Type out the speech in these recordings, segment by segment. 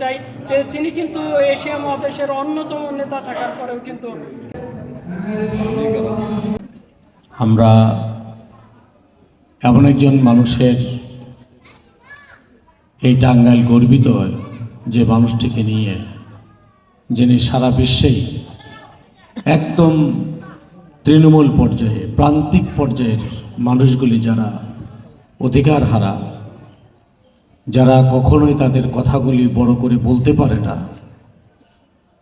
চাই যে তিনি কিন্তু এশিয়া মহাদেশের অন্যতম নেতা থাকার পরেও কিন্তু আমরা এমন একজন মানুষের এই টাঙ্গাইল গর্বিত হয় যে মানুষটিকে নিয়ে যিনি সারা বিশ্বেই একদম তৃণমূল পর্যায়ে, প্রান্তিক পর্যায়ের মানুষগুলি যারা অধিকার হারা, যারা কখনোই তাদের কথাগুলি বড় করে বলতে পারে না,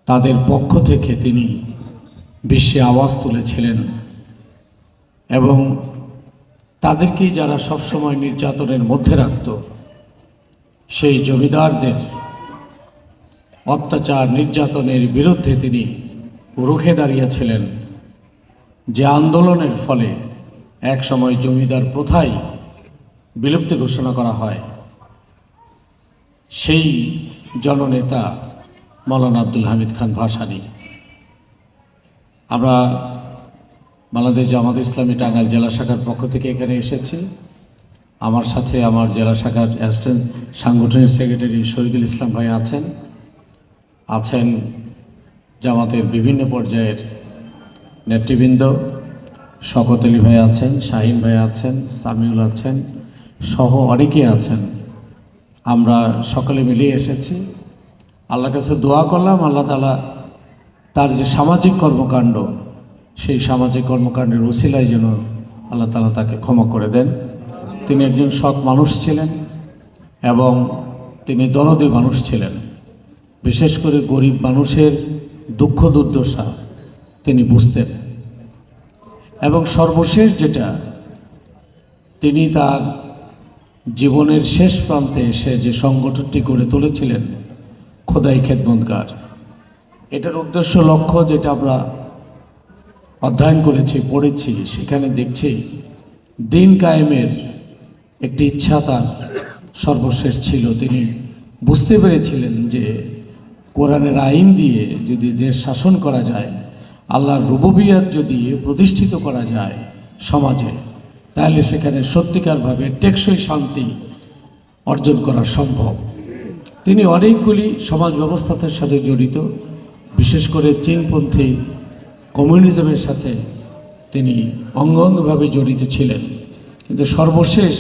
তাদের পক্ষ থেকে তিনি বিশ্বে আওয়াজ তুলেছিলেন এবং তাদেরকে যারা সবসময় নির্যাতনের মধ্যে রাখত, সেই জমিদারদের অত্যাচার, নির্যাতনের বিরুদ্ধে তিনি রুখে দাঁড়িয়েছিলেন, যে আন্দোলনের ফলে এক সময় জমিদার প্রথাই বিলুপ্তি ঘোষণা করা হয়। সেই জননেতা মৌলানা আব্দুল হামিদ খান ভাসানী। আমরা বাংলাদেশ জামাত ইসলামী টাঙ্গাইল জেলা শাখার পক্ষ থেকে এখানে এসেছি। আমার সাথে আমার জেলা শাখার অ্যাসিস্ট্যান্ট সাংগঠনিক সেক্রেটারি শহীদুল ইসলাম ভাই আছেন। আছেন জামাতের বিভিন্ন পর্যায়ের নেতৃবৃন্দ, শকত আলী ভাই আছেন, শাহিন ভাই আছেন, সামিউল আছেন, সহ অনেকেই আছেন। আমরা সকলে মিলিয়ে এসেছি। আল্লাহর কাছে দোয়া করলাম, আল্লাহ তালা তার যে সামাজিক কর্মকাণ্ড, সেই সামাজিক কর্মকাণ্ডের উসিলায় যেন আল্লাহ তালা তাকে ক্ষমা করে দেন। তিনি একজন সৎ মানুষ ছিলেন এবং তিনি দরদি মানুষ ছিলেন। বিশেষ করে গরিব মানুষের দুঃখ দুর্দশা তিনি বুঝতেন। এবং সর্বশেষ যেটা, তিনি তার জীবনের শেষ প্রান্তে এসে যে সংগঠনটি গড়ে তুলেছিলেন, খোদাই খেদমতগার। এটার উদ্দেশ্য লক্ষ্য যেটা আমরা অধ্যয়ন করেছি, পড়েছি, সেখানে দেখছি, দিন কায়েমের একটি ইচ্ছা তার সর্বশেষ ছিল। তিনি বুঝতে পেরেছিলেন যে কোরআনের আইন দিয়ে যদি দেশ শাসন করা যায়, আল্লাহর রুববিয়াত যদি প্রতিষ্ঠিত করা যায় সমাজে, তাহলে সেখানে সত্যিকারভাবে টেকসই শান্তি অর্জন করা সম্ভব। তিনি অনেকগুলি সমাজ ব্যবস্থার সাথে জড়িত, বিশেষ করে চীনপন্থী কমিউনিজমের সাথে তিনি অঙ্গ অঙ্গভাবে জড়িত ছিলেন। কিন্তু সর্বশেষ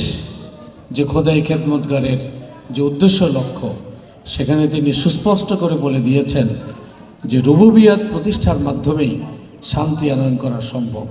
যে খোদাই খেদমতগারের যে উদ্দেশ্য লক্ষ্য সেখানে তিনি সুস্পষ্ট করে বলে দিয়েছেন যে রুবুবিয়াত প্রতিষ্ঠার মাধ্যমেই শান্তি আনয়ন করা সম্ভব।